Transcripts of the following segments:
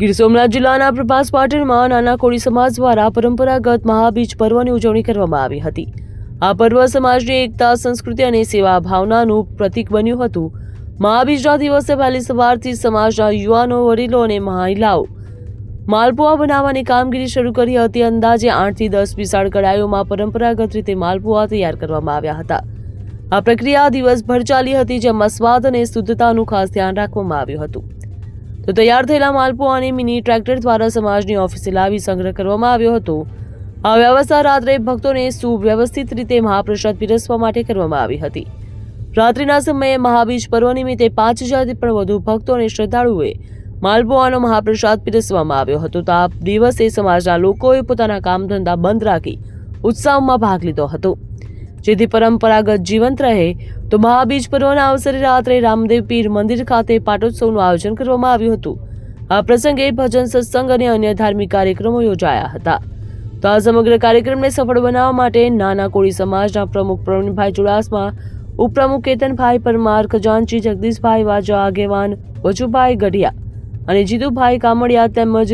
ગીર સોમનાથ જિલ્લાના પ્રભાસ પાટણમાં નાના કોળી સમાજ દ્વારા પરંપરાગત મહાબીજ પર્વની ઉજવણી કરવામાં આવી હતી. આ પર્વ સમાજની એકતા, સંસ્કૃતિ અને સેવા ભાવનાનું પ્રતીક બન્યું હતું. મહાબીજના દિવસે વહેલી સવારથી સમાજના યુવાનો, વડીલો અને મહિલાઓ માલપુઆ બનાવવાની કામગીરી શરૂ કરી હતી. અંદાજે આઠથી દસ વિશાળ કડાઈઓમાં પરંપરાગત રીતે માલપુઆ તૈયાર કરવામાં આવ્યા હતા. આ પ્રક્રિયા દિવસભર ચાલી હતી, જેમાં સ્વાદ અને શુદ્ધતાનું ખાસ ધ્યાન રાખવામાં આવ્યું હતું. તો તૈયાર થયેલા માલપુઆને મિની ટ્રેક્ટર દ્વારા સમાજની ઓફિસે લાવી સંગ્રહ કરવામાં આવ્યો હતો. આ વ્યવસ્થા રાત્રે ભક્તોને સુવ્યવસ્થિત રીતે મહાપ્રસાદ પીરસવા માટે કરવામાં આવી હતી. રાત્રિના સમયે મહાબીજ પર્વ નિમિત્તે પાંચ હજારથી પણ વધુ ભક્તો અને શ્રદ્ધાળુઓએ માલપુઆનો મહાપ્રસાદ પીરસવામાં આવ્યો હતો. તો આ દિવસે સમાજના લોકોએ પોતાના કામ ધંધા બંધ રાખી ઉત્સાહમાં ભાગ લીધો હતો. જેથી પરંપરાગત જીવંત રહે, તો મહાબીજ પર્વના અવસરે રાત્રે રામદેવ પીર મંદિર ખાતે પાટોત્સવનું આયોજન કરવામાં આવ્યું હતું. આ પ્રસંગે ભજન સત્સંગ અને અન્ય ધાર્મિક કાર્યક્રમો યોજાયા હતા. તો આ સમગ્ર કાર્યક્રમને સફળ બનાવવા માટે નાના કોળી સમાજના પ્રમુખ પ્રવીણભાઈ ચુડાસમા ઉપપ્રમુખ કેતનભાઈ પરમાર, ખજાનચી જગદીશભાઈ વાજા, આગેવાન વજુભાઈ ગઢિયા અને જીતુભાઈ કામડિયા તેમજ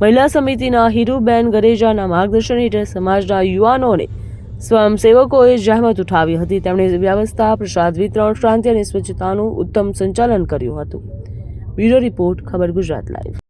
મહિલા સમિતિના હીરુબેન ગરેજાના માર્ગદર્શન હેઠળ સમાજના યુવાનોને સ્વયંસેવકોએ જહેમત ઉઠાવી હતી. તેમણે વ્યવસ્થા, પ્રસાદ વિતરણ, શાંતિ અને સ્વચ્છતાનું ઉત્તમ સંચાલન કર્યું હતું. બ્યુરો રિપોર્ટ, ખબર ગુજરાત લાઈવ.